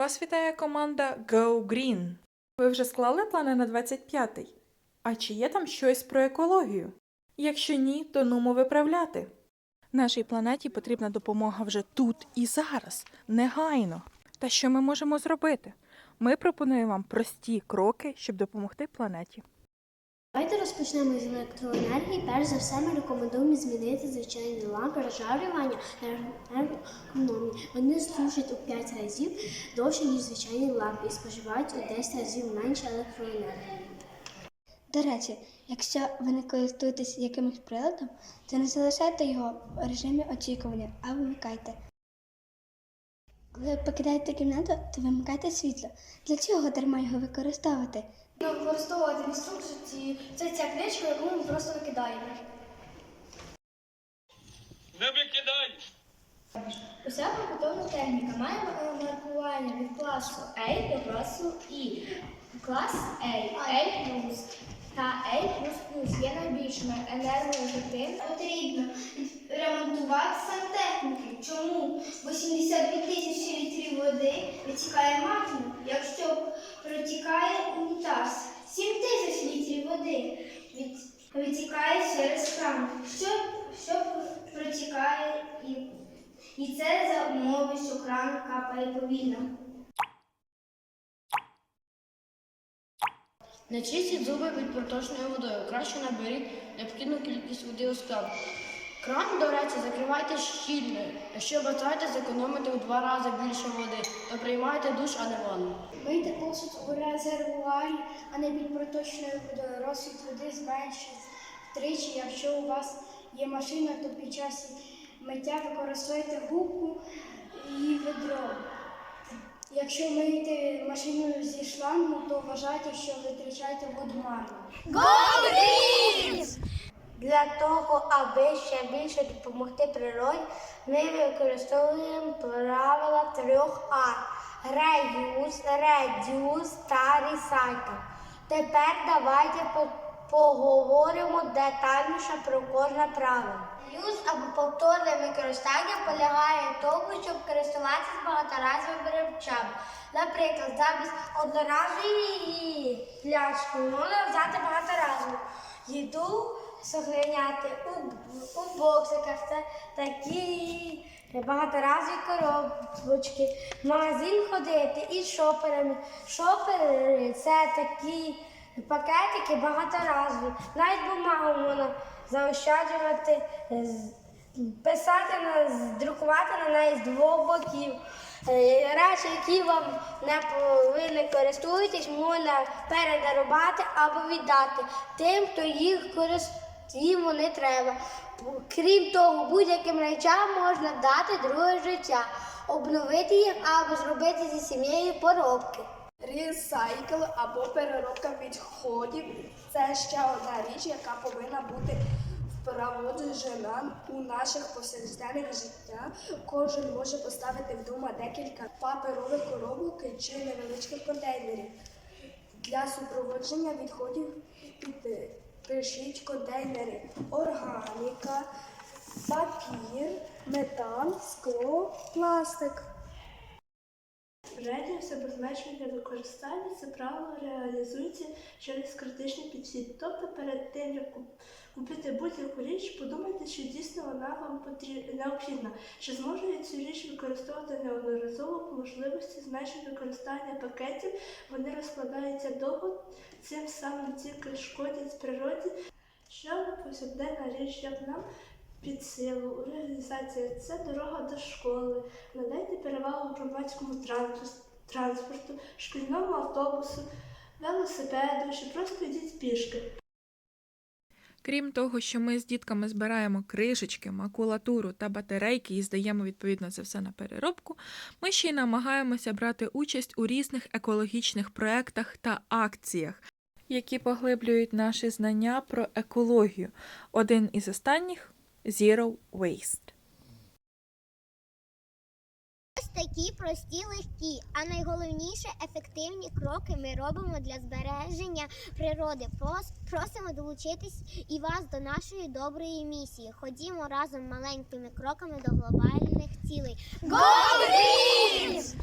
Вас вітає команда Go Green. Ви вже склали плани на 25-й? А чи є там щось про екологію? Якщо ні, то нумо виправляти. Нашій планеті потрібна допомога вже тут і зараз, негайно. Та що ми можемо зробити? Ми пропонуємо вам прості кроки, щоб допомогти планеті. Давайте розпочнемо з електроенергії. Перш за все, ми рекомендуємо змінити звичайні лампи розжарювання на. Вони служать у 5 разів довше, ніж звичайні лампи, і споживають у 10 разів менше електроенергії. До речі, якщо ви не користуєтесь якимось приладом, то не залишайте його в режимі очікування, а вимикайте. Коли покидаєте кімнату, то вимикайте світло. Для чого дарма його використовувати? Використовувати інструкції. Це ця книжка, яку ми просто викидаємо. Не викидай! Уся побутова техніка має маркування від класу A до класу І. Клас A, A+, та A++ є найбільшими енергоефективними. Потрібно ремонтувати сантехніки. Чому 82 тисячі літрів води витікає максимум, якщо протікає унітаз? 7 тисяч літрів води витікає через кран. Що, що протікає і, і це за умови, що кран капає повільно. Не чистіть зуби від проточною водою. Краще наберіть необхідну кількість води у склад. Кран, до речі, закривайте щільно. Якщо бажаєте зекономити у два рази більше води, то приймайте душ, а не ванну. Мийте посуд у резервуарі, а не під проточною водою. Розхід води зменшить втричі. Якщо у вас є машина, то під час миття використовуйте губку і ведро. Якщо миєте машину зі шлангу, то вважайте, що витрачаєте воду марно. Для того, аби ще більше допомогти природі, ми використовуємо правила трьох А. Реюз, редюс та ресайкл. Тепер давайте по- поговоримо детальніше про кожне правило. Реюз або повторне використання полягає в тому, щоб користуватися багаторазовими речами. Наприклад, замість одноразової пляшки можна взяти багаторазову. Їду сохраняти у, у боксиках. Це такі багаторазові коробочки. В магазин ходити із шоперами. Шопери це такі пакетики багаторазові. Навіть бумагу можна заощаджувати, писати на друкувати на неї з двох боків. Е, Речі, які вам не по- ви не користуєтесь, можна передарувати або віддати тим, хто їх користує. Їм вони треба. Крім того, будь-яким речам можна дати друге життя, обновити їх або зробити зі сім'єю поробки. Ресайкл або переробка відходів це ще одна річ, яка повинна бути впроваджена у наших повсякденних життя. Кожен може поставити вдома декілька паперових коробок чи невеличких контейнерів. Для супроводження відходів пишіть контейнери органіка, папір, метал, скло, пластик. Або зменшення для використання це правило реалізується через критичний підхід. Тобто перед тим, як купити будь-яку річ, подумайте, чи дійсно вона вам потрібна необхідна, чи зможу я цю річ використовувати неодноразово по можливості зменшення використання пакетів, вони розкладаються довго, цим самим тільки шкодять природі. Одна повсякденна річ, як нам під силу, реалізація це дорога до школи. Надайте перевагу громадському транспорту, шкільному автобусу, велосипеду чи просто йдіть пішки. Крім того, що ми з дітками збираємо кришечки, макулатуру та батарейки і здаємо відповідно це все на переробку, ми ще й намагаємося брати участь у різних екологічних проєктах та акціях, які поглиблюють наші знання про екологію. Один із останніх Zero Waste. Ось такі прості, легкі, а найголовніше ефективні кроки ми робимо для збереження природи. Прос- Просимо долучитись і вас до нашої доброї місії. Ходімо разом маленькими кроками до глобальних цілей. Go Greens!